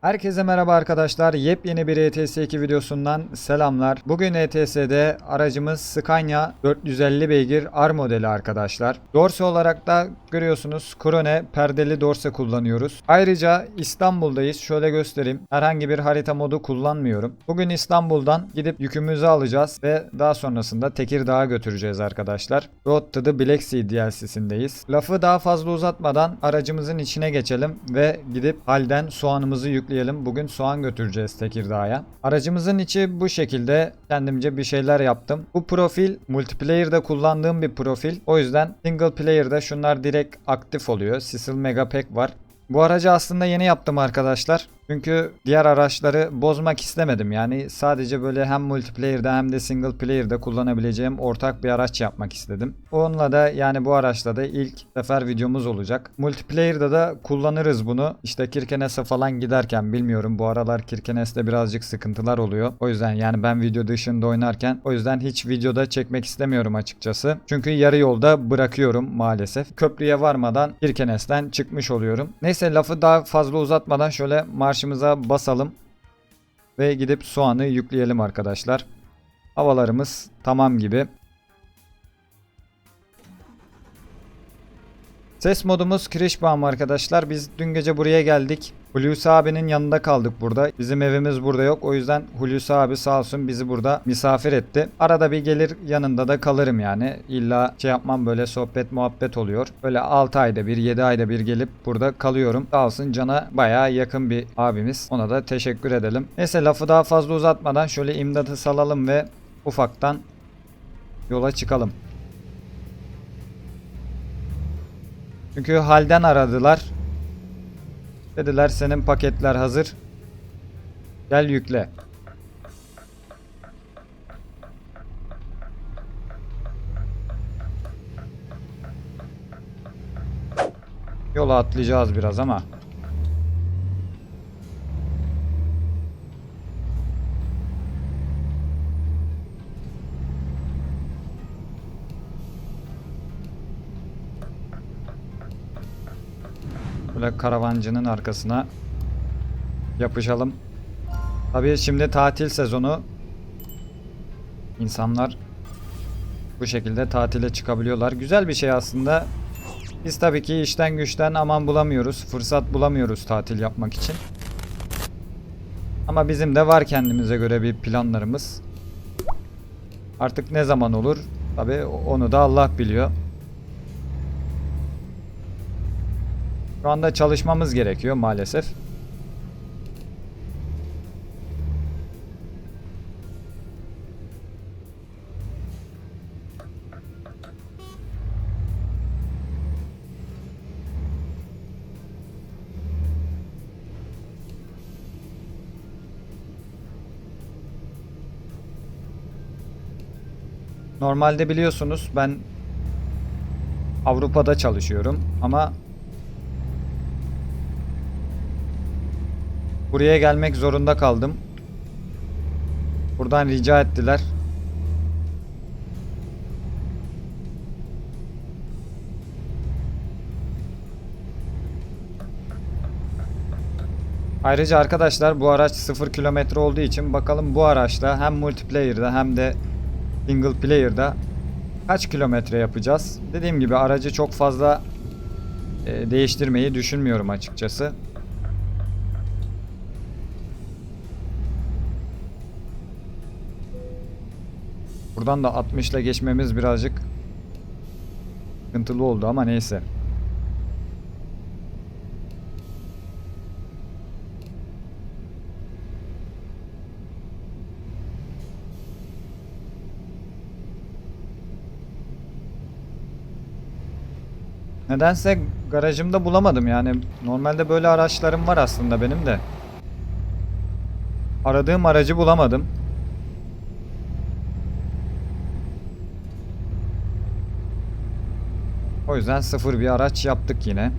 Herkese merhaba arkadaşlar. Yepyeni bir ETS2 videosundan selamlar. Bugün ETS'de aracımız Scania 450 beygir R modeli arkadaşlar. Dorse olarak da görüyorsunuz Krone perdeli dorse kullanıyoruz. Ayrıca İstanbul'dayız. Şöyle göstereyim. Herhangi bir harita modu kullanmıyorum. Bugün İstanbul'dan gidip yükümüzü alacağız ve daha sonrasında Tekirdağ'a götüreceğiz arkadaşlar. Road to the Black Sea DLC'sindeyiz. Lafı daha fazla uzatmadan aracımızın içine geçelim ve gidip halden soğanımızı yükleyelim. Bugün soğan götüreceğiz Tekirdağ'a. Aracımızın içi bu şekilde. Kendimce bir şeyler yaptım. Bu profil multiplayer'da kullandığım bir profil. O yüzden single player'da şunlar direkt aktif oluyor. Cecil Megapack var. Bu aracı aslında yeni yaptım arkadaşlar. Çünkü diğer araçları bozmak istemedim. Yani sadece böyle hem multiplayer'da hem de single player'da kullanabileceğim ortak bir araç yapmak istedim. Onunla da yani bu araçla da ilk sefer videomuz olacak. Multiplayer'da da kullanırız bunu. İşte Kirkenes'e falan giderken bilmiyorum. Bu aralar Kirkenes'te birazcık sıkıntılar oluyor. O yüzden yani ben video dışında oynarken o yüzden hiç videoda çekmek istemiyorum açıkçası. Çünkü yarı yolda bırakıyorum maalesef. Köprüye varmadan Kirkenes'ten çıkmış oluyorum. Neyse lafı daha fazla uzatmadan şöyle marşımıza basalım. Ve gidip soğanı yükleyelim arkadaşlar. Havalarımız tamam gibi. Ses modumuz Kirişbaum arkadaşlar. Biz dün gece buraya geldik. Hulusi abinin yanında kaldık burada. Bizim evimiz burada yok. O yüzden Hulusi abi sağ olsun bizi burada misafir etti. Arada bir gelir yanında da kalırım yani. İlla şey yapmam böyle sohbet muhabbet oluyor. Böyle 6 ayda bir 7 ayda bir gelip burada kalıyorum. Sağ olsun Can'a baya yakın bir abimiz. Ona da teşekkür edelim. Neyse lafı daha fazla uzatmadan şöyle imdatı salalım ve ufaktan yola çıkalım. Çünkü halden aradılar. Dediler senin paketler hazır. Gel yükle. Yola atlayacağız biraz ama. Böyle karavancının arkasına yapışalım. Tabii şimdi tatil sezonu. İnsanlar bu şekilde tatile çıkabiliyorlar. Güzel bir şey aslında. Biz tabii ki işten güçten aman bulamıyoruz. Fırsat bulamıyoruz tatil yapmak için. Ama bizim de var kendimize göre bir planlarımız. Artık ne zaman olur? Tabii onu da Allah biliyor. Şu anda çalışmamız gerekiyor maalesef. Normalde biliyorsunuz ben Avrupa'da çalışıyorum ama Buraya gelmek zorunda kaldım. Buradan rica ettiler. Ayrıca arkadaşlar bu araç 0 kilometre olduğu için bakalım bu araçla hem multiplayer'da hem de single player'da kaç kilometre yapacağız. Dediğim gibi aracı çok fazla e, değiştirmeyi düşünmüyorum açıkçası. Buradan da 60 ile geçmemiz birazcık sıkıntılı oldu ama neyse. Nedense garajımda bulamadım yani. Normalde böyle araçlarım var aslında benim de. Aradığım aracı bulamadım. O yüzden sıfır bir araç yaptık yine.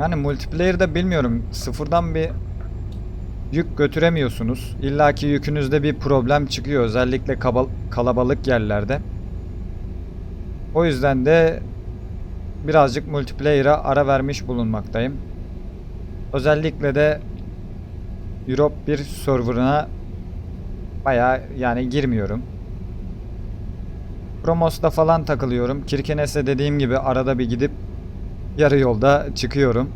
Yani multiplayer'da bilmiyorum sıfırdan bir yük götüremiyorsunuz. İlla ki yükünüzde bir problem çıkıyor özellikle kalabalık yerlerde. O yüzden de birazcık multiplayer'a ara vermiş bulunmaktayım. Özellikle de Europe 1 serverına baya yani girmiyorum. Promos'ta falan takılıyorum. Kirkenes'e dediğim gibi arada bir gidip yarı yolda çıkıyorum.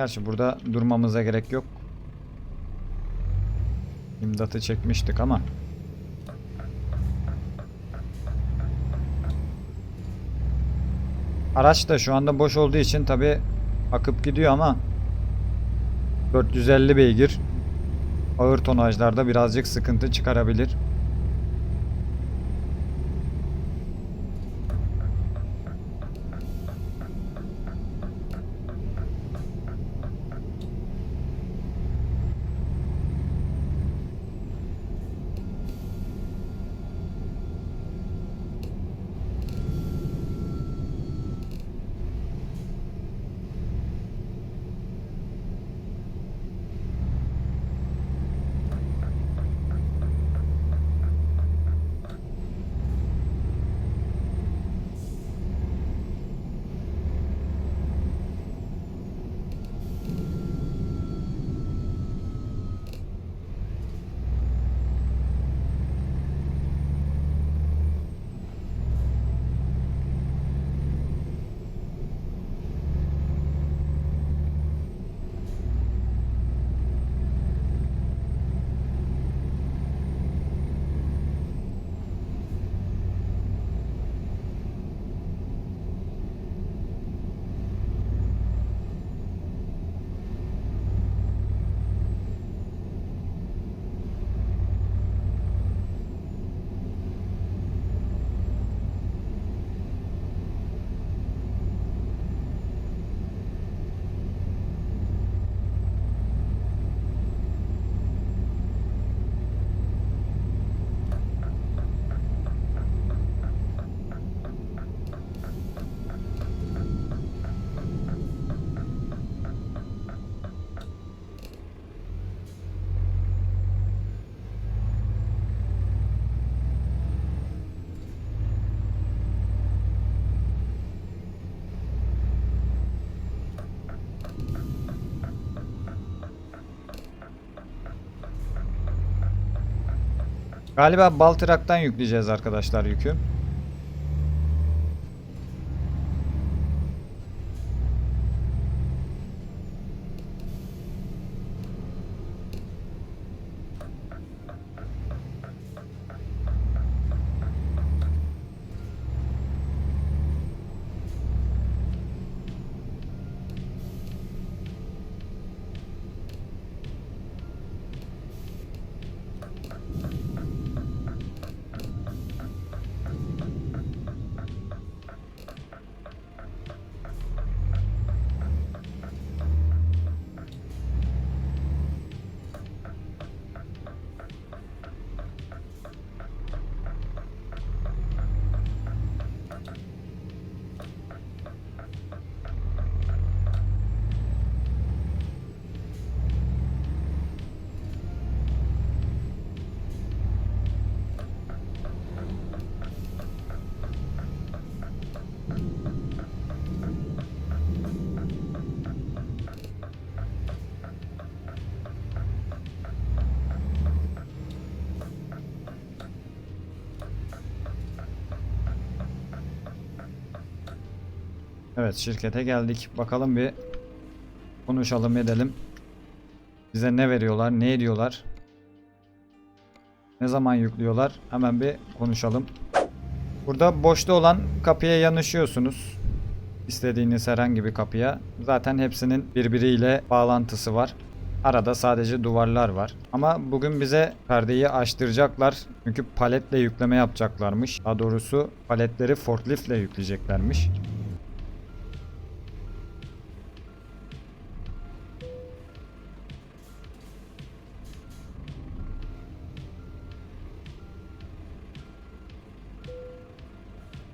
Gerçi burada durmamıza gerek yok. İmdatı çekmiştik ama. Araç da şu anda boş olduğu için tabi akıp gidiyor ama 450 beygir ağır tonajlarda birazcık sıkıntı çıkarabilir. Galiba Baltırak'tan yükleyeceğiz arkadaşlar yükü. Evet şirkete geldik. Bakalım bir konuşalım edelim. Bize ne veriyorlar, ne ediyorlar? Ne zaman yüklüyorlar? Hemen bir konuşalım. Burada boşta olan kapıya yanaşıyorsunuz. İstediğiniz herhangi bir kapıya. Zaten hepsinin birbiriyle bağlantısı var. Arada sadece duvarlar var. Ama bugün bize perdeyi açtıracaklar. Çünkü paletle yükleme yapacaklarmış. Daha doğrusu paletleri forkliftle yükleyeceklermiş.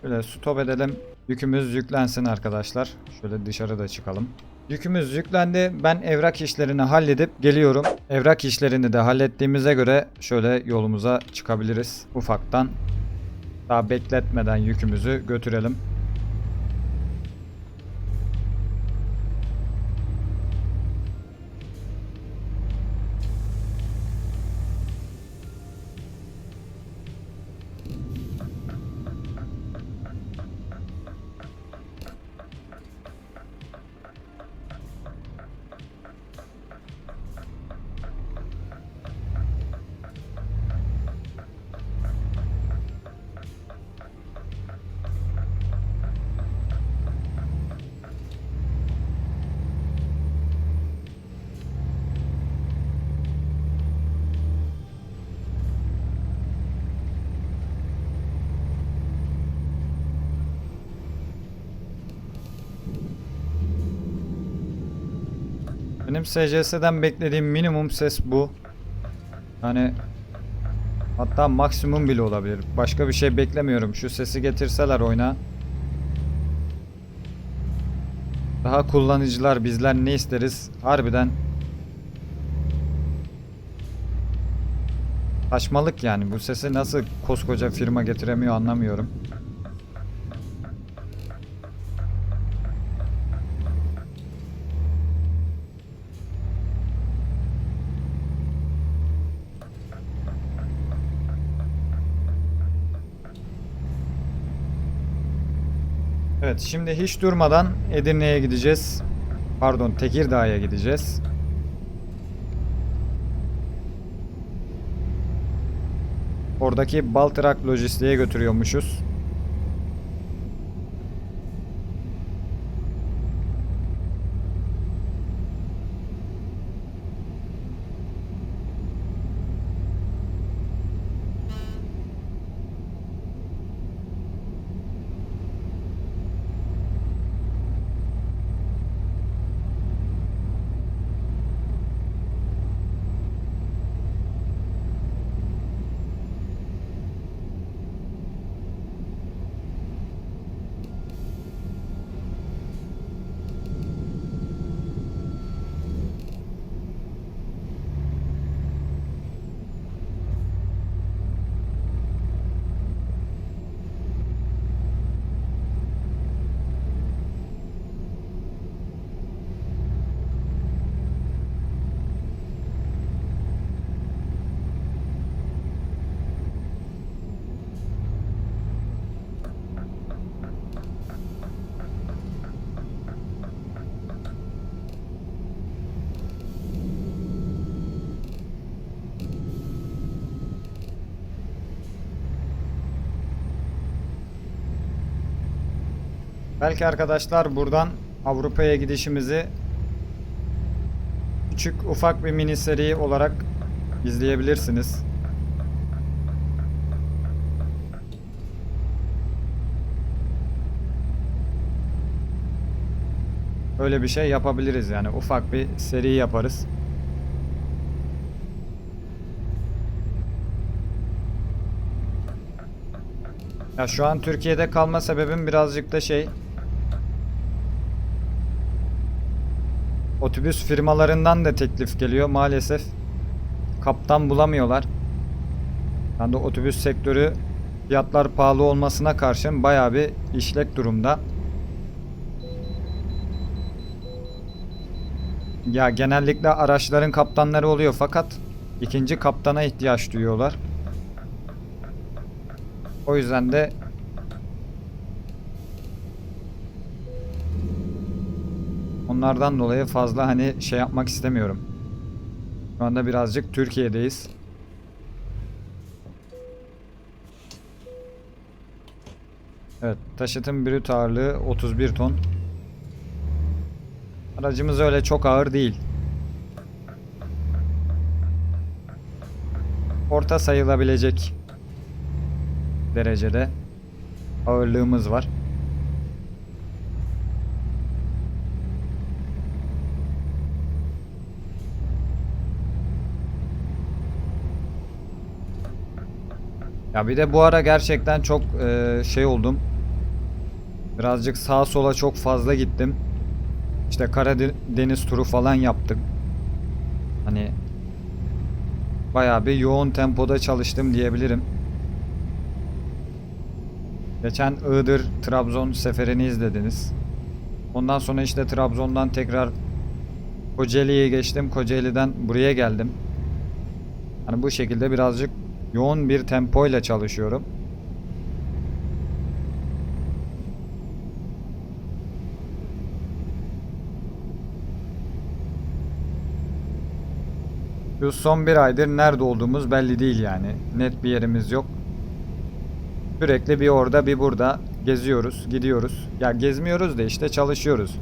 Şöyle stop edelim. Yükümüz yüklensin arkadaşlar. Şöyle dışarıda çıkalım. Yükümüz yüklendi. Ben evrak işlerini halledip geliyorum. Evrak işlerini de hallettiğimize göre şöyle yolumuza çıkabiliriz. Ufaktan. Daha bekletmeden yükümüzü götürelim. Benim SCS'den beklediğim minimum ses bu. Yani hatta maksimum bile olabilir. Başka bir şey beklemiyorum. Şu sesi getirseler oyuna. Daha kullanıcılar bizler ne isteriz? Harbiden Saçmalık yani. Bu sesi nasıl koskoca firma getiremiyor anlamıyorum. Evet şimdi hiç durmadan Edirne'ye gideceğiz. Pardon Tekirdağ'a gideceğiz. Oradaki Baltırak Lojistik'e götürüyormuşuz. Belki arkadaşlar buradan Avrupa'ya gidişimizi küçük ufak bir mini seri olarak izleyebilirsiniz. Öyle bir şey yapabiliriz yani ufak bir seri yaparız. Ya şu an Türkiye'de kalma sebebim birazcık da şey Otobüs firmalarından da teklif geliyor maalesef. Kaptan bulamıyorlar. Yani de otobüs sektörü fiyatlar pahalı olmasına karşın bayağı bir işlek durumda. Ya genellikle araçların kaptanları oluyor fakat ikinci kaptana ihtiyaç duyuyorlar. O yüzden de onlardan dolayı fazla hani şey yapmak istemiyorum. Şu anda birazcık Türkiye'deyiz. Evet taşıtın brüt ağırlığı 31 ton. Aracımız öyle çok ağır değil. Orta sayılabilecek derecede ağırlığımız var. Ya bir de bu ara gerçekten çok e, şey oldum. Birazcık sağa sola çok fazla gittim. İşte Karadeniz turu falan yaptık. Hani bayağı bir yoğun tempoda çalıştım diyebilirim. Geçen Iğdır Trabzon seferini izlediniz. Ondan sonra işte Trabzon'dan tekrar Kocaeli'ye geçtim. Kocaeli'den buraya geldim. Hani bu şekilde birazcık yoğun bir tempoyla çalışıyorum. Şu son bir aydır nerede olduğumuz belli değil yani. Net bir yerimiz yok. Sürekli bir orada bir burada geziyoruz, gidiyoruz. Ya gezmiyoruz da işte çalışıyoruz.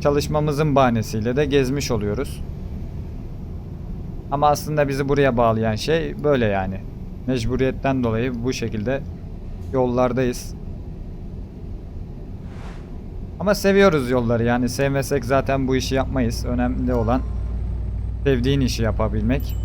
Çalışmamızın bahanesiyle de gezmiş oluyoruz. Ama aslında bizi buraya bağlayan şey böyle yani. Mecburiyetten dolayı bu şekilde yollardayız. Ama seviyoruz yolları yani sevmesek zaten bu işi yapmayız. Önemli olan sevdiğin işi yapabilmek.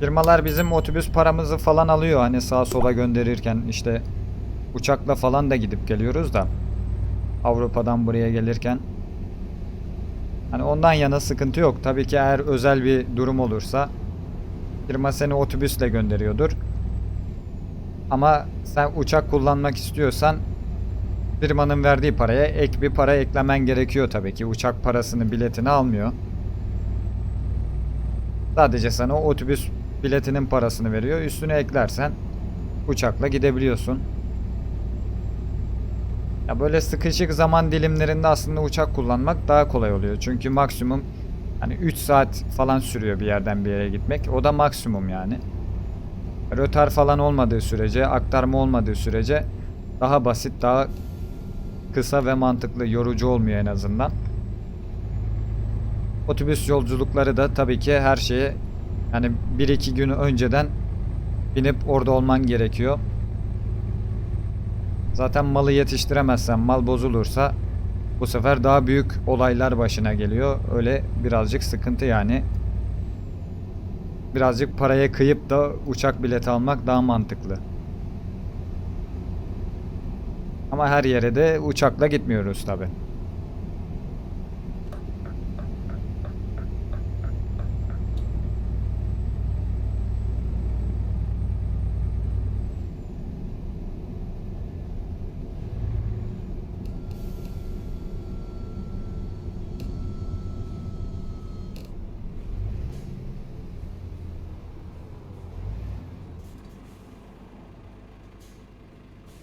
Firmalar bizim otobüs paramızı falan alıyor hani sağa sola gönderirken işte uçakla falan da gidip geliyoruz da Avrupa'dan buraya gelirken hani ondan yana sıkıntı yok. Tabii ki eğer özel bir durum olursa firma seni otobüsle gönderiyordur. Ama sen uçak kullanmak istiyorsan firmanın verdiği paraya ek bir para eklemen gerekiyor tabii ki. Uçak parasını biletini almıyor. Sadece sana otobüs biletinin parasını veriyor. Üstüne eklersen uçakla gidebiliyorsun. Ya böyle sıkışık zaman dilimlerinde aslında uçak kullanmak daha kolay oluyor. Çünkü maksimum hani 3 saat falan sürüyor bir yerden bir yere gitmek. O da maksimum yani. Rötar falan olmadığı sürece, aktarma olmadığı sürece daha basit, daha kısa ve mantıklı, yorucu olmuyor en azından. Otobüs yolculukları da tabii ki her şeye yani 1-2 gün önceden binip orada olman gerekiyor. Zaten malı yetiştiremezsen, mal bozulursa bu sefer daha büyük olaylar başına geliyor. Öyle birazcık sıkıntı yani. Birazcık paraya kıyıp da uçak bileti almak daha mantıklı. Ama her yere de uçakla gitmiyoruz tabi.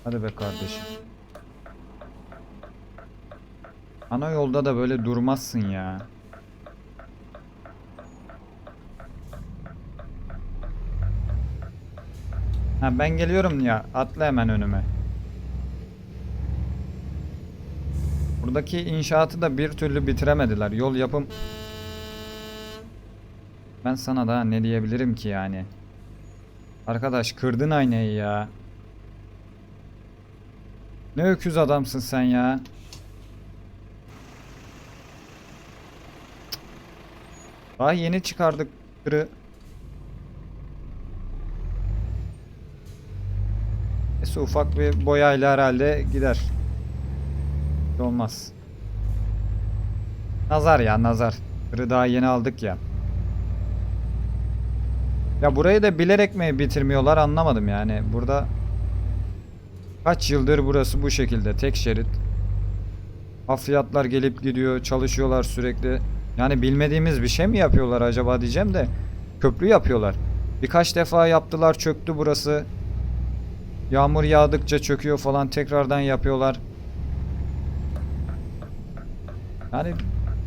Hadi be kardeşim. Ana yolda da böyle durmazsın ya. Ha ben geliyorum ya. Atla hemen önüme. Buradaki inşaatı da bir türlü bitiremediler. Yol yapım Ben sana daha ne diyebilirim ki yani? Arkadaş kırdın aynayı ya. Ne öküz adamsın sen ya. Daha yeni çıkardık tırı. Neyse ufak bir boyayla herhalde gider. Olmaz. Nazar ya nazar. Tırı daha yeni aldık ya. Ya burayı da bilerek mi bitirmiyorlar anlamadım yani. Burada Kaç yıldır burası bu şekilde tek şerit. Hafriyatlar gelip gidiyor, çalışıyorlar sürekli. Yani bilmediğimiz bir şey mi yapıyorlar acaba diyeceğim de köprü yapıyorlar. Birkaç defa yaptılar, çöktü burası. Yağmur yağdıkça çöküyor falan tekrardan yapıyorlar. Yani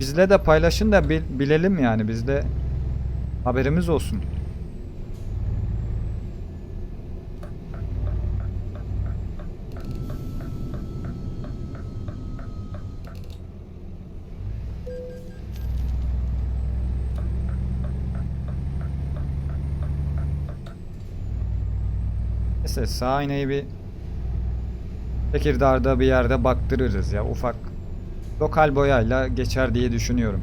bizle de paylaşın da bil- bilelim yani bizde haberimiz olsun. Neyse sağ aynayı bir Tekirdağ'da bir yerde baktırırız ya ufak lokal boyayla geçer diye düşünüyorum.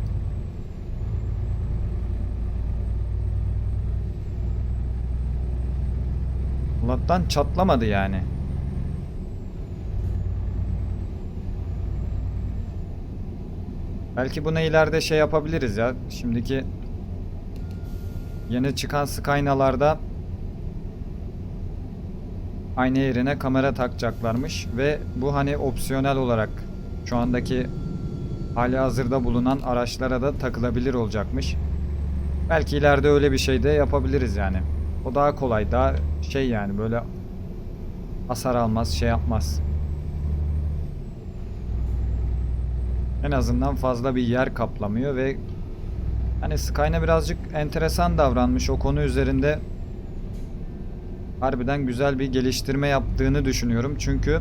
Allah'tan çatlamadı yani. Belki buna ileride şey yapabiliriz ya. Şimdiki yeni çıkan Skynalarda ayna yerine kamera takacaklarmış ve bu hani opsiyonel olarak şu andaki hali hazırda bulunan araçlara da takılabilir olacakmış. Belki ileride öyle bir şey de yapabiliriz yani. O daha kolay, daha şey yani böyle hasar almaz, şey yapmaz. En azından fazla bir yer kaplamıyor ve hani Skyne birazcık enteresan davranmış o konu üzerinde harbiden güzel bir geliştirme yaptığını düşünüyorum. Çünkü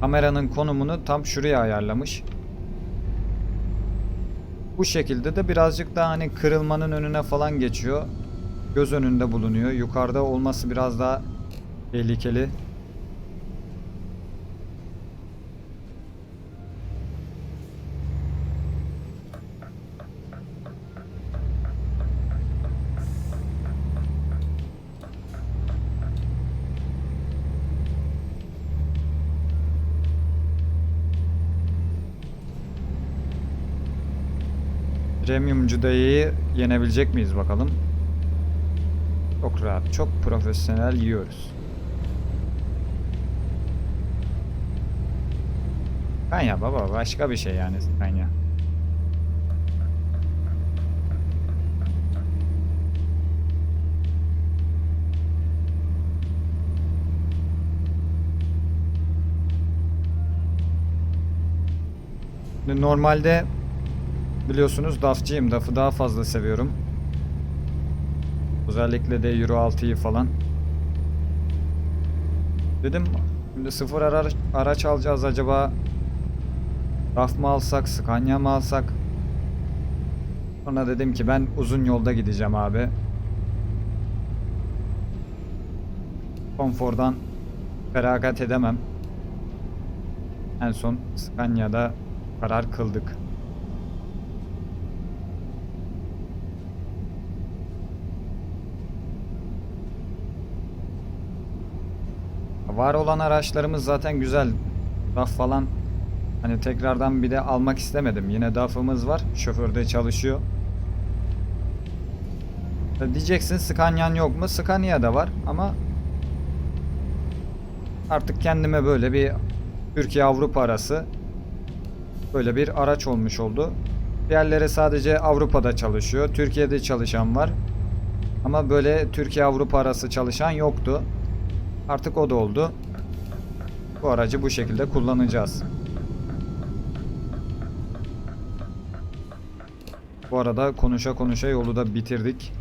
kameranın konumunu tam şuraya ayarlamış. Bu şekilde de birazcık daha hani kırılmanın önüne falan geçiyor. Göz önünde bulunuyor. Yukarıda olması biraz daha tehlikeli. Premiumcu dayıyı yenebilecek miyiz bakalım. Çok rahat, çok profesyonel yiyoruz. Kanya baba başka bir şey yani Kanya. Normalde biliyorsunuz DAF'cıyım. DAF'ı daha fazla seviyorum. Özellikle de Euro 6'yı falan. Dedim şimdi sıfır araç, araç alacağız acaba DAF mı alsak, Scania mı alsak? Sonra dedim ki ben uzun yolda gideceğim abi. Konfordan feragat edemem. En son Scania'da karar kıldık. Var olan araçlarımız zaten güzel. DAF falan hani tekrardan bir de almak istemedim. Yine DAF'ımız var. Şoförde çalışıyor. E, Diyeceksin Scania'nın yok mu? Scania da var ama artık kendime böyle bir Türkiye Avrupa arası böyle bir araç olmuş oldu. Diğerleri sadece Avrupa'da çalışıyor. Türkiye'de çalışan var. Ama böyle Türkiye Avrupa arası çalışan yoktu. Artık o da oldu. Bu aracı bu şekilde kullanacağız. Bu arada konuşa konuşa yolu da bitirdik.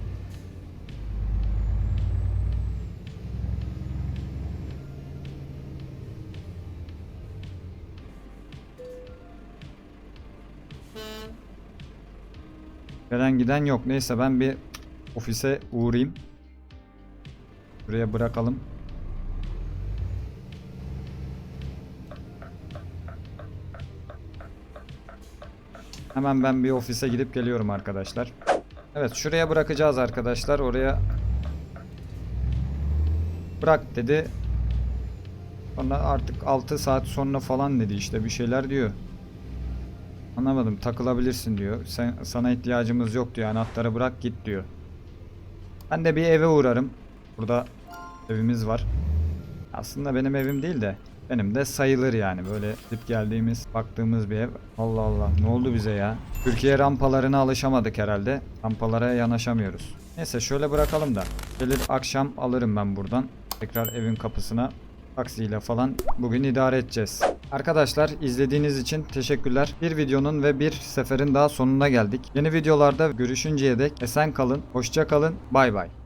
Gelen giden yok. Neyse ben bir ofise uğrayayım. Buraya bırakalım. Hemen ben bir ofise gidip geliyorum arkadaşlar. Evet şuraya bırakacağız arkadaşlar. Oraya bırak dedi. Sonra artık 6 saat sonra falan dedi işte bir şeyler diyor. Anlamadım takılabilirsin diyor. Sen, sana ihtiyacımız yok diyor. Anahtarı bırak git diyor. Ben de bir eve uğrarım. Burada evimiz var. Aslında benim evim değil de benim de sayılır yani böyle gidip geldiğimiz baktığımız bir ev. Allah Allah ne oldu bize ya? Türkiye rampalarına alışamadık herhalde. Rampalara yanaşamıyoruz. Neyse şöyle bırakalım da. Gelir akşam alırım ben buradan. Tekrar evin kapısına taksiyle falan bugün idare edeceğiz. Arkadaşlar izlediğiniz için teşekkürler. Bir videonun ve bir seferin daha sonuna geldik. Yeni videolarda görüşünceye dek esen kalın, hoşça kalın, bay bay.